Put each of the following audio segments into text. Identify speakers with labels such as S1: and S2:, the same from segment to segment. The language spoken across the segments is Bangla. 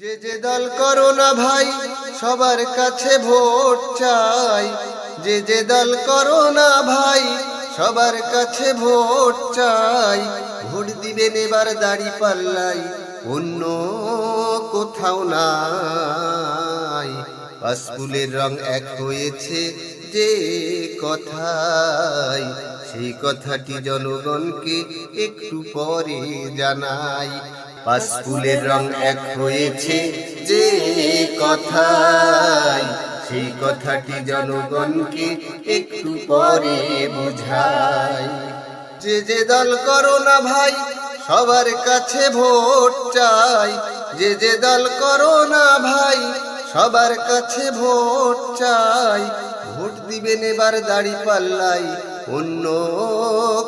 S1: যে যে দল করো না ভাই, সবার কাছে ভোট চাই। যে যে দল করো না ভাই, সবার কাছে ভোট চাই। ভোট দিবেন এবার দাড়ি পাল্লাই, অন্য কোথাও নাই। পাসপুলের রং এক হয়েছে যে কথাই, সেই কথাটি জনগণকে একটু পরে জানাই। পাসপুলের রং এক হয়েছে, যে কথাই, সেই কথাটি জনগণকে একটু পরে বুঝাই। যে যে দল করো না ভাই, সবার কাছে ভোট চাই। যে যে দল করো না ভাই, সবার কাছে ভোট চাই। ভোট দিবেন এবার দাড়ি পাল্লাই, অন্য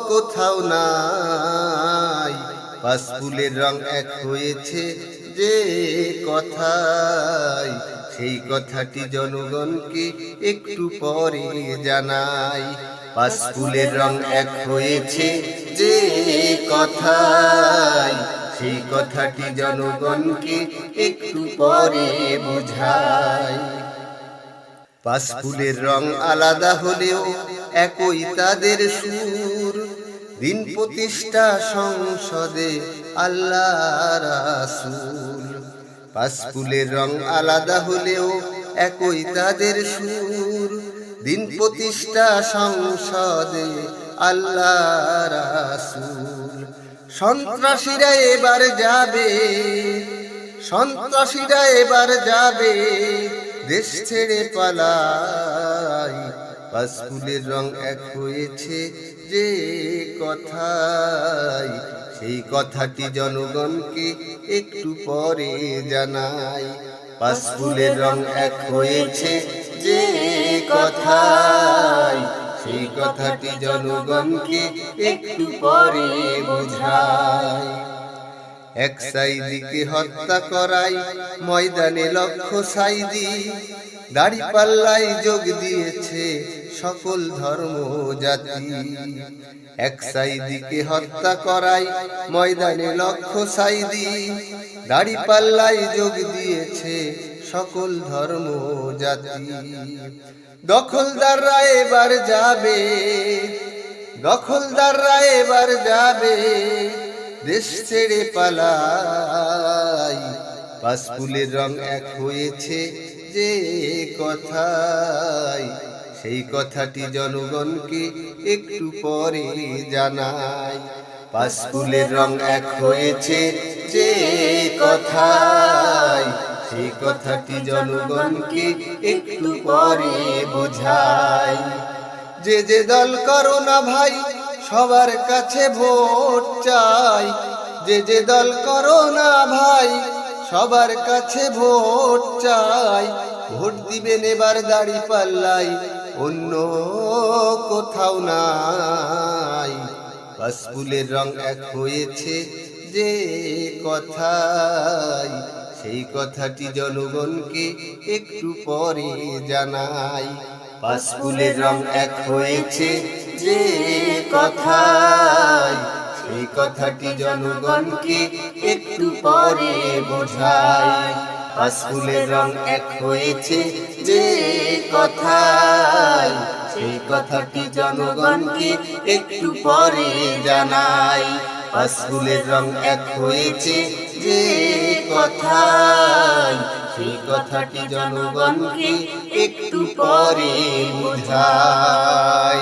S1: কোথাও নাই। পাসপুলের রং এক হয়েছে যে কথাই। সেই কথাটি জনগণকে একটু পরে জানাই। পাসপুলের রং এক হয়েছে যে কথাই। সেই কথাটি জনগণকে একটু পরে বুঝাই। পাসপুলের রং আলাদা হলেও একই তাদের সুর। দিন প্রতিষ্ঠা সংসদে আল্লাহ রাসূল। পাসপুলের রং আলাদা হলেও একই তাদের সুর। দিন প্রতিষ্ঠা সংসদে আল্লাহ রাসূল। সন্ত্রাসীরা এবার যাবে, সন্ত্রাসীরা এবার যাবে, দেশ ছেড়ে পালাই। পাসপুলের রং এক হয়েছে যে কথাই, সেই কথাটি জনগণকে একটু পরে জানাই। পাসপুলের রং এক হয়েছে যে কথাই, সেই কথাটি জনগণকে একটু পরে বুঝাই। এক সাইদিকে হত্যা করাই, ময়দানে লক্ষ্য সাইদি দাড়ি পাল্লাই যোগ দিয়েছে সকল ধর্ম জাতি। এক সাইদিকে হত্যা করাই ময়দানে লক্ষ্য সাইদি। দাড়ি পাল্লাই যোগ দিয়েছে সকল ধর্ম জাতি। দখলদাররা এবার যাবে, দখলদাররা এবার যাবে দেশ ছেড়ে পালাই। পাসপুলের রং এক হয়েছে যে কথাই, সেই কথাটি জনগণকে একটু পরে জানাই। পাসপুলের রং এক হয়েছে যে কথাই, সেই কথাটি জনগণকে একটু পরে বোঝাই। যে যে দল করো না ভাই, সবার কাছে ভোট চাই। যে যে দল করো না ভাই সবার কাছে ভোট চাই। ভোট দিবেন এবার দাড়ি পাল্লাই, অন্য কোথাও নাই। পাসপুলের রং এক হয়েছে যে কথাই, সেই কথাটি জনগণকে একটু পরে জানাই। পাসপুলের রং এক হয়েছে যে কথাই। কথাটি জনগণকে একটু পরে বোঝায় পাসপুলের রং এক হয়েছে যে কথাই। সেই কথাটি জনগণকে একটু পরে জানাই। পাসপুলের রং এক হয়েছে যে কথাই। সেই কথাটি জনগণকে একটু পরে বোঝাই।